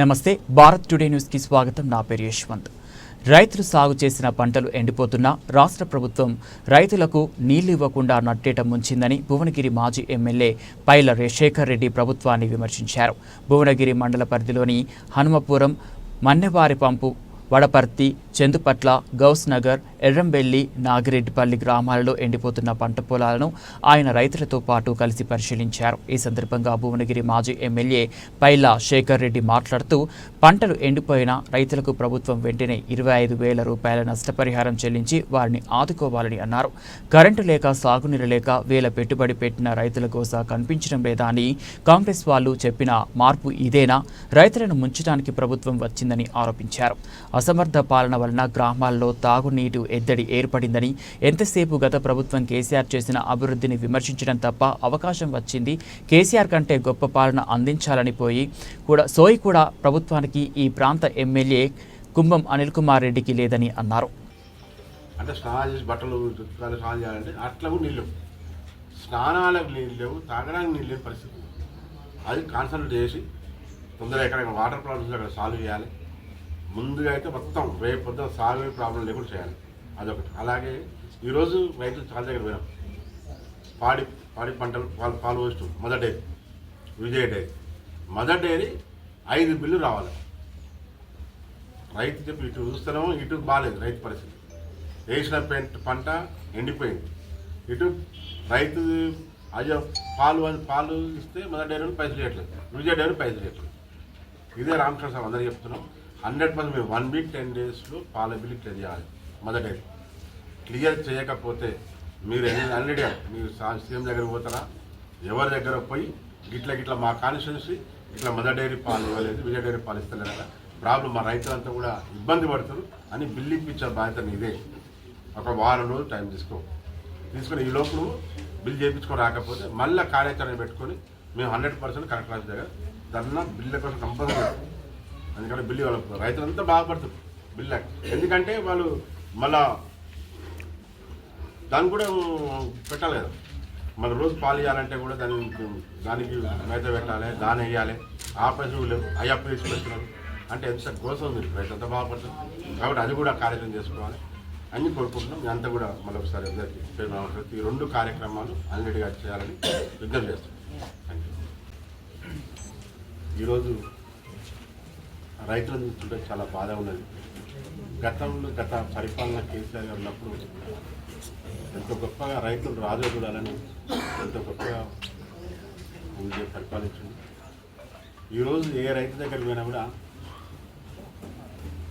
నమస్తే భారత్ టుడే న్యూస్కి స్వాగతం. నా పేరు యశ్వంత్. రైతులు సాగు చేసిన పంటలు ఎండిపోతున్నా రాష్ట్ర ప్రభుత్వం రైతులకు నీళ్ళు ఇవ్వకుండా నట్టేట ముంచిందని భువనగిరి మాజీ ఎమ్మెల్యే పైల శేఖర్ రెడ్డి ప్రభుత్వాన్ని విమర్శించారు. భువనగిరి మండల పరిధిలోని హనుమపురం మన్నెవారి పంపు వడపర్తి చందుపట్ల గౌస్ నగర్ ఎర్రంబెల్లి నాగిరెడ్డిపల్లి గ్రామాలలో ఎండిపోతున్న పంట పొలాలను ఆయన రైతులతో పాటు కలిసి పరిశీలించారు. ఈ సందర్భంగా భువనగిరి మాజీ ఎమ్మెల్యే పైలా శేఖర్ రెడ్డి మాట్లాడుతూ పంటలు ఎండిపోయిన రైతులకు ప్రభుత్వం వెంటనే ఇరవై ఐదు వేల రూపాయల నష్టపరిహారం చెల్లించి వారిని ఆదుకోవాలని అన్నారు. కరెంటు లేక సాగునీరు లేక వేల పెట్టుబడి పెట్టిన రైతుల కోసం కనిపించడం లేదా అని కాంగ్రెస్ వాళ్ళు చెప్పిన మార్పు ఇదేనా? రైతులను ముంచడానికి ప్రభుత్వం వచ్చిందని ఆరోపించారు. అసమర్థ పాలన వలన గ్రామాల్లో తాగునీటి ఎద్దడి ఏర్పడిందని ఎంతసేపు గత ప్రభుత్వం కేసీఆర్ చేసిన అభివృద్ధిని విమర్శించడం తప్ప అవకాశం వచ్చింది. కేసీఆర్ కంటే గొప్ప పాలన అందించాలని పోయి కూడా సోయి కూడా ప్రభుత్వానికి ఈ ప్రాంత ఎమ్మెల్యే కుంభం అనిల్ కుమార్ రెడ్డికి లేదని అన్నారు. అంటే స్నానాలు చేసి బట్టలు ఉతకాలి స్నానం చేయాలంటే అట్లా కూడా నీళ్ళు లేవు. స్నానాలకు నీళ్ళు లేవు తాగడానికి నీళ్ళు లేని పరిస్థితి. అది కాన్సన్ట్రేట్ చేసి తొందరగా ఎక్కడ వాటర్ ప్రాబ్లమ్స్ అక్కడ సాల్వ్ చేయాలి. ముందుగా అయితే మొత్తం రేపు పొద్దున సాగు ప్రాబ్లం లేకుండా చేయాలి. అదొకటి. అలాగే ఈరోజు రైతులు చాలా దగ్గర పోయినాం. పాడి పాడి పంటలు పాలు పాలు పోస్తాం mother dairy. Vijaya dairy. Mother dairy ఐదు బిల్లు రావాలి. రైతు చెప్పి ఇటు చూస్తున్నాము ఇటు బాగాలేదు రైతు పరిస్థితి. వేసిన పెంట పంట ఎండిపోయింది. ఇటు రైతు అయ్యో పాలు పాలు ఇస్తే మదర్ డైరీలో పైసలు ఇవ్వట్లేదు. విజయ డైరీ పైసలు ఇవ్వట్లేదు. ఇదే రామకృష్ణ సార్ అందరూ చెప్తున్నాం. హండ్రెడ్ పర్సెంట్ మేము వన్ వీక్ టెన్ డేస్లో పాల బిల్లు క్లియర్ చేయాలి. మదర్ డైరీ క్లియర్ చేయకపోతే మీరు ఆల్రెడీ మీరు సీఎం దగ్గర పోతారా? ఎవరి దగ్గర పోయి గిట్ల గిట్ల మా కాన్స్టిట్యున్సీ ఇట్లా మదర్ డైరీ పాలు ఇవ్వలేదు విజయ డైరీ పాలు ఇస్తలేరు ప్రాబ్లం మా రైతులంతా కూడా ఇబ్బంది పడుతారు అని బిల్లు ఇప్పించే బాధ్యత నీదే. ఒక వారం రోజులు టైం తీసుకో. తీసుకుని ఈ లోపు నువ్వు బిల్ చేయించుకొని రాకపోతే మళ్ళీ కార్యాచరణ పెట్టుకొని మేము హండ్రెడ్ పర్సెంట్ కరెక్ట్ రాసి దగ్గర దాన్ని బిల్లు కోసం కంపల్సరీ ఎందుకంటే బిల్లు వాళ్ళ రైతులంతా బాధపడుతారు బిల్లు ఎందుకంటే వాళ్ళు మళ్ళా దాన్ని కూడా పెట్టాలి కదా మన రోజు పాలు ఇవ్వాలంటే కూడా దాన్ని దానికి మేత పెట్టాలి దాని వేయాలి ఆ పశువు లేవు. అయ్యా పైసలు అంటే ఎంత కోసం ఉంది. రైతు ఎంత బాగుపడుతుంది కాబట్టి అది కూడా కార్యక్రమం చేసుకోవాలి. అన్ని కోరుకుంటున్నాం. అంతా కూడా మళ్ళీ ఒకసారి అందరికీ ప్రతి రెండు కార్యక్రమాలు అన్నిటిగా చేయాలని విజ్ఞప్తి చేస్తున్నాం. థ్యాంక్ యూ ఈరోజు రైతులను చూస్తుంటే చాలా బాధ ఉన్నది. గతంలో గత పరిపాలన కేసీఆర్ గారు ఉన్నప్పుడు ఎంతో గొప్పగా రైతులు రాజు చూడాలని ఎంతో గొప్పగా ఉంది పరిపాలించింది. ఈరోజు ఏ రైతు దగ్గర పోయినా కూడా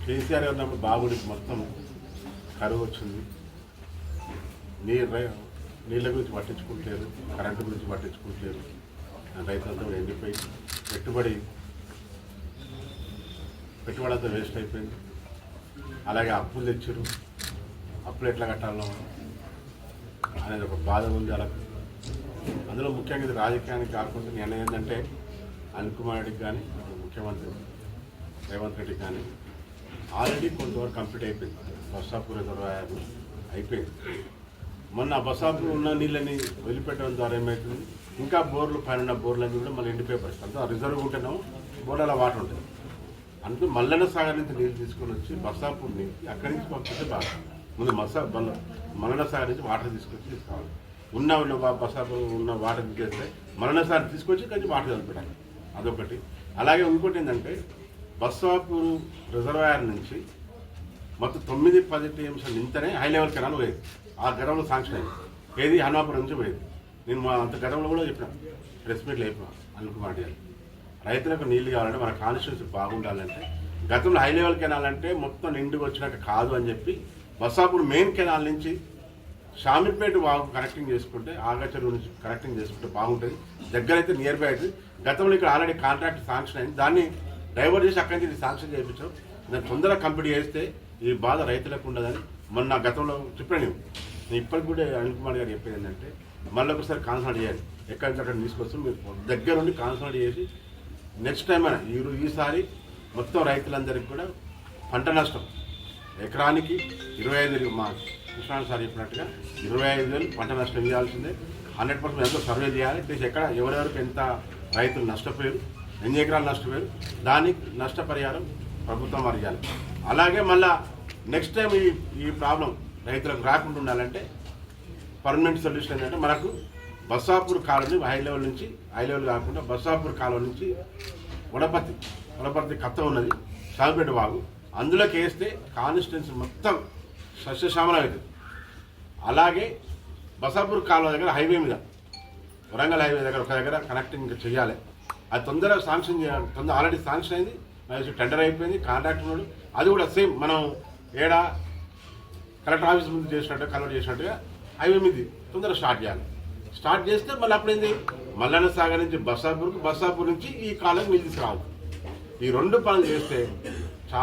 కేసీఆర్ గారు ఉన్నప్పుడు బాబుడికి మొత్తం కరువు వచ్చింది. నీరు రై- నీళ్ళ గురించి పట్టించుకుంటారు కరెంటు గురించి పట్టించుకుంటారు రైతులంతా కూడా ఎండిపోయి పెట్టుబడి పెట్టుబడి అంతా వేస్ట్ అయిపోయింది. అలాగే అప్పులు తెచ్చారు. అప్పులు ఎట్లా కట్టాలో అనేది ఒక బాధ ఉంది అలా అందులో ముఖ్యంగా ఇది రాజకీయానికి కాకుండా నేను ఏంటంటే అనిల్ కుమార్ రెడ్డికి కానీ ముఖ్యమంత్రి రేవంత్ రెడ్డికి కానీ ఆల్రెడీ కొంతవరకు కంప్లీట్ అయిపోయింది. బస్సాపూర్ రిజర్వాయర్ అయిపోయింది. మొన్న బస్సాపూర్ ఉన్న నీళ్ళని వదిలిపెట్టడం ద్వారా ఏమవుతుంది ఇంకా బోర్లు పైన బోర్లన్నీ కూడా మళ్ళీ ఎండిపోయి పరిస్థితి. అంతా రిజర్వ్ ఉంటేనేమో బోర్లలో వాటర్ ఉంటుంది అందుకే మల్లన్న సాగర్ నుంచి నీళ్ళు తీసుకొని వచ్చి బస్సాపూర్ నుంచి అక్కడి నుంచి పంపిస్తే బాగా ముందు మసా మల్ల మల్లన్న సాగర్ నుంచి వాటర్ తీసుకొచ్చి తీసుకోవాలి. ఉన్న బస్సాపూర్ ఉన్న వాటర్ తీసేస్తే మల్లన్న సాగర్ తీసుకొచ్చి కొంచెం వాటర్ చదివిపెట్టాలి అదొకటి. అలాగే ఇంకోటి ఏంటంటే బస్సాపూర్ రిజర్వాయర్ నుంచి మొత్తం తొమ్మిది పది టీఎంస్ నింతనే హై లెవెల్ కెనాల్ పోయేది. ఆ గతంలో శాంక్షన్ అయింది. ఏది హనుమాపురం నుంచి పోయేది. నేను మా అంత గతంలో కూడా చెప్పినా. ప్రెస్ మీట్లో చెప్పిన. అనిల్ గారు. రైతులకు నీళ్ళు కావాలంటే మన కాన్స్టిట్యూన్సీ బాగుండాలంటే గతంలో హై లెవెల్ కెనాల్ అంటే మొత్తం నిండుకు వచ్చినాక కాదు అని చెప్పి బసాపూర్ మెయిన్ కెనాల్ నుంచి షామిపేట వాగు కనెక్టింగ్ చేసుకుంటే ఆగచెరువు నుంచి కనెక్టింగ్ చేసుకుంటే బాగుంటుంది. దగ్గర అయితే నియర్ బై అయితే గతంలో ఇక్కడ ఆల్రెడీ కాంట్రాక్ట్ శాంక్షన్ అయింది. దాన్ని డైవర్ట్ చేసి అక్కడి నుంచి శాంక్షన్ చేయించాం. దాన్ని తొందరగా కంప్లీట్ చేస్తే ఈ బాధ రైతులకు ఉండదని మొన్న గతంలో చెప్పాను. నేను ఇప్పటికి కూడా అనిల్ కుమార్ గారు చెప్పేది ఏంటంటే మళ్ళీ ఒకసారి కాన్సల్ట్ చేయాలి. ఎక్కడి నుంచి అక్కడ మీరు దగ్గర ఉండి కాన్సల్ట్ చేసి నెక్స్ట్ టైం అయినా ఈ ఈసారి మొత్తం రైతులందరికీ కూడా పంట నష్టం. ఎకరానికి ఇరవై ఐదు వేలు మా కృష్ణారాయణ సార్ చెప్పినట్టుగా ఇరవై ఐదు వేలు పంట నష్టం ఇవ్వాల్సిందే. హండ్రెడ్ పర్సెంట్ ఎంతో సర్వే చేయాలి. ప్లస్ ఎక్కడ ఎవరెవరికి ఎంత రైతులు నష్టపోయారు ఎన్ని ఎకరాలు నష్టపోయారు దానికి నష్టపరిహారం ప్రభుత్వం అడిగాలి. అలాగే మళ్ళా నెక్స్ట్ టైం ఈ ఈ ప్రాబ్లం రైతులకు రాకుండా ఉండాలంటే పర్మనెంట్ సొల్యూషన్ ఏంటంటే మనకు బస్సాపూర్ కాలనీ హై లెవెల్ నుంచి హై లెవెల్ కాకుండా బస్సాపూర్ కాలం నుంచి వడపర్తి వడపర్తి కత్త ఉన్నది సాగుపేట బాగు అందులోకి వేస్తే కాన్స్టిట్యున్సీ మొత్తం సస్యశ్యామలం అవుతుంది. అలాగే బసాపూర్ కాలువ దగ్గర హైవే మీద వరంగల్ హైవే దగ్గర ఒక దగ్గర కనెక్టింగ్ ఇంకా చేయాలి అది తొందరగా శాంక్షన్ చేయాలి తొందర ఆల్రెడీ శాంక్షన్ అయింది. మరి టెండర్ అయిపోయింది కాంట్రాక్ట్ ఉన్నాడు. అది కూడా సేమ్ మనం ఏడా కలెక్టర్ ఆఫీస్ ముందు చేసినట్టుగా కన్వర్ట్ చేసినట్టుగా హైవే మీద తొందరగా స్టార్ట్ చేయాలి. స్టార్ట్ చేస్తే మళ్ళీ అప్పుడేంది? మల్లన్న సాగర్ నుంచి బస్సాపూర్కి బస్సాపూర్ నుంచి ఈ కాలం నీళ్ళు రావు ఈ రెండు పనులు చేస్తే